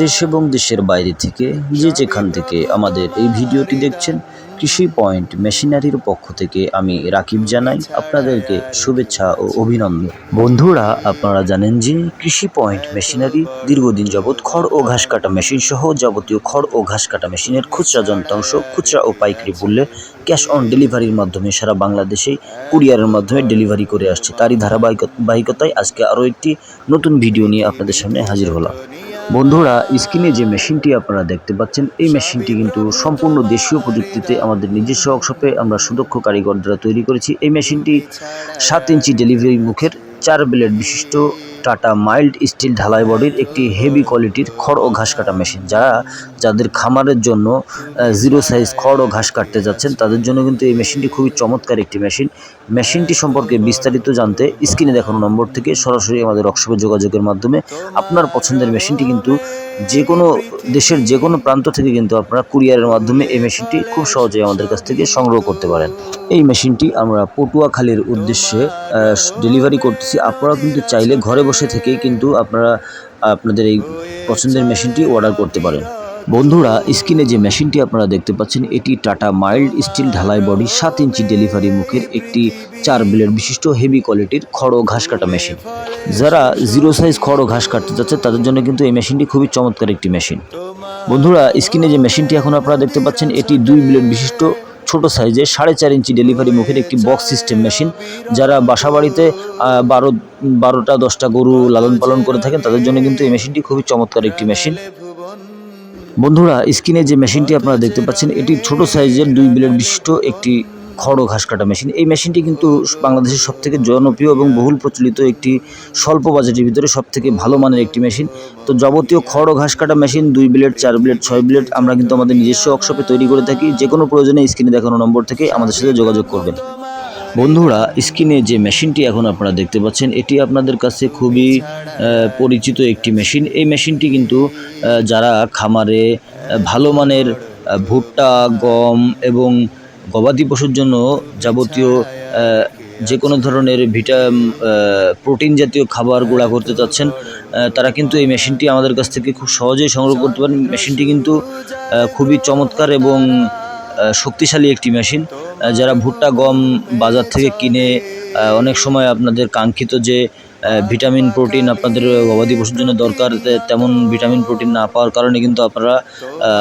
দেশ এবং দেশের বাইরে থেকে যে যেখান থেকে আমাদের এই ভিডিওটি দেখছেন, কৃষি পয়েন্ট মেশিনারির পক্ষ থেকে আমি রাকিব জানাই আপনাদেরকে শুভেচ্ছা ও অভিনন্দন। বন্ধুরা, আপনারা জানেন যে কৃষি পয়েন্ট মেশিনারি দীর্ঘদিন যাবৎ খড় ও ঘাস কাটা মেশিন সহ যাবতীয় খড় ও ঘাস কাটা মেশিনের খুচরা যন্ত্রাংশ, খুচরা ও পাইকারি মূল্যে ক্যাশ অন ডেলিভারির মাধ্যমে সারা বাংলাদেশেই কুরিয়ারের মাধ্যমে ডেলিভারি করে আসছে। তারই ধারাবাহিকতায় আজকে আরও একটি নতুন ভিডিও নিয়ে আপনাদের সামনে হাজির হলাম। বন্ধুরা, স্ক্রিনে যে মেশিনটি আপনারা দেখতে পাচ্ছেন, এই মেশিনটি কিন্তু সম্পূর্ণ দেশীয় প্রযুক্তিতে আমাদের নিজস্ব ওয়ার্কশপে আমরা সুদক্ষ কারিগর দ্বারা তৈরি করেছি। এই মেশিনটি সাত ইঞ্চি ডেলিভারি মুখের চার ব্লেড বিশিষ্ট টাটা মাইল্ড স্টিল ঢালাই বডির একটি হেভি কোয়ালিটির খড় ও ঘাস কাটা মেশিন। যারা যাদের খামারের জন্য জিরো সাইজ খড় ও ঘাস কাটতে যাচ্ছেন, তাদের জন্য কিন্তু এই মেশিনটি খুবই চমৎকার একটি মেশিন। মেশিনটি সম্পর্কে বিস্তারিত জানতে স্ক্রিনে দেখানো নম্বর থেকে সরাসরি আমাদের ওয়ার্কশপে যোগাযোগের মাধ্যমে আপনার পছন্দের মেশিনটি কিন্তু যে কোনো দেশের যে কোনো প্রান্ত থেকে কিন্তু আপনারা কুরিয়ারের মাধ্যমে এই মেশিনটি খুব সহজেই আমাদের কাছ থেকে সংগ্রহ করতে পারেন। এই মেশিনটি আমরা পটুয়াখালীর উদ্দেশ্যে ডেলিভারি করতেছি। আপনারা কিন্তু চাইলে ঘরে বসে থেকেই কিন্তু আপনারা, আপনাদের এই পছন্দের মেশিনটি অর্ডার করতে পারেন। বন্ধুরা, স্ক্রিনে যে মেশিনটি আপনারা দেখতে পাচ্ছেন, এটি টাটা মাইল্ড স্টিল ঢালাই বডি সাত ইঞ্চি ডেলিভারি মুখের একটি চার ব্লেড বিশিষ্ট হেভি কোয়ালিটির খড় ঘাস কাটা মেশিন। যারা জিরো সাইজ খড় ঘাস কাটতে যাচ্ছে, তাদের জন্য কিন্তু এই মেশিনটি খুবই চমৎকার একটি মেশিন। বন্ধুরা, স্ক্রিনে যে মেশিনটি এখন আপনারা দেখতে পাচ্ছেন, এটি দুই ব্লেড বিশিষ্ট ছোট সাইজের সাড়ে চার ইঞ্চি ডেলিভারি মুখের একটি বক্স সিস্টেম মেশিন যারা বাসাবাড়িতে বারো, বারোটা, দশটা গরু লালন পালন করে থাকেন, তাদের জন্য কিন্তু এই মেশিনটি খুবই চমৎকার একটি মেশিন বন্ধুরা স্ক্রিনে যে মেশিনটি আপনারা দেখতে পাচ্ছেন, এটি ছোট সাইজের দুই ব্লেড বিশিষ্ট একটি খড় ঘাস কাটা মেশিন। এই মেশিনটি কিন্তু বাংলাদেশের সবথেকে জনপ্রিয় এবং বহুল প্রচলিত একটি স্বল্প বাজেটের ভিতরে সবথেকে ভালো মানের একটি মেশিন। তো যাবতীয় খড় ঘাস কাটা মেশিন, দুই ব্লেড, চার ব্লেড, ছয় ব্লেড আমরা কিন্তু আমাদের নিজস্ব ওয়ার্কশপে তৈরি করে থাকি। যে কোনো প্রয়োজনে স্ক্রিনে দেখানো নম্বর থেকে আমাদের সাথে যোগাযোগ করবেন। বন্ধুরা, স্ক্রিনে যে মেশিনটি এখন আপনারা দেখতে পাচ্ছেন, এটি আপনাদের কাছে খুবই পরিচিত একটি মেশিন। এই মেশিনটি কিন্তু যারা খামারে ভালো মানের ভুট্টা, গম এবং গবাদি পশুর জন্য যাবতীয় যে কোনো ধরনের ভিটা প্রোটিন জাতীয় খাবার গুঁড়া করতে চাচ্ছেন তারা কিন্তু এই মেশিনটি আমাদের কাছ থেকে খুব সহজেই সংগ্রহ করতে পারেন। মেশিনটি কিন্তু খুবই চমৎকার এবং শক্তিশালী একটি মেশিন। যারা ভুট্টা, গম বাজার থেকে কিনে অনেক সময় আপনাদের কাঙ্ক্ষিত যে ভিটামিন, প্রোটিন আপনাদের গবাদি পশুর জন্য দরকার তেমন ভিটামিন, প্রোটিন না পাওয়ার কারণে কিন্তু আপনারা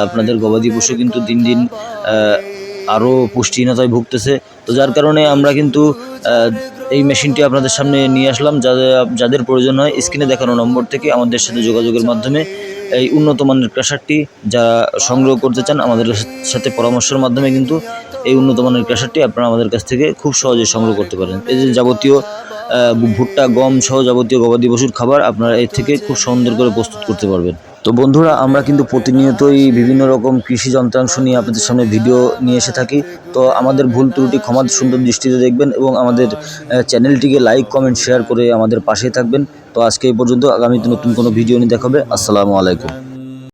আপনাদের গবাদি পশু কিন্তু দিন দিন আরও পুষ্টিহীনতায় ভুগতেছে। তো যার কারণে আমরা কিন্তু এই মেশিনটি আপনাদের সামনে নিয়ে আসলাম, যাদের যাদের প্রয়োজন হয় স্ক্রিনে দেখানো নম্বর থেকে আমাদের সাথে যোগাযোগের মাধ্যমে এই উন্নত মানের ক্রাশারটি যারা সংগ্রহ করতে চান, আমাদের সাথে পরামর্শের মাধ্যমে কিন্তু এই উন্নত মানের ক্রাশারটি আপনারা আমাদের কাছ থেকে খুব সহজে সংগ্রহ করতে পারেন। এই যে যাবতীয় ভুট্টা, গম সহ যাবতীয় গবাদি পশুর খাবার আপনারা এর থেকে খুব সুন্দর করে প্রস্তুত করতে পারবেন। তো বন্ধুরা, আমরা কিন্তু প্রতিনিয়তই বিভিন্ন রকম কৃষি যন্ত্রাংশ নিয়ে আপনাদের সামনে ভিডিও নিয়ে এসে থাকি। তো আমাদের ভুল ত্রুটি ক্ষমা সুন্দর দৃষ্টিতে দেখবেন এবং আমাদের চ্যানেলটিকে লাইক কমেন্ট শেয়ার করে আমাদের পাশে থাকবেন। তো আজকে এই পর্যন্ত, আগামীতে নতুন কোনো ভিডিও নিয়ে দেখাবে আসসালামু আলাইকুম।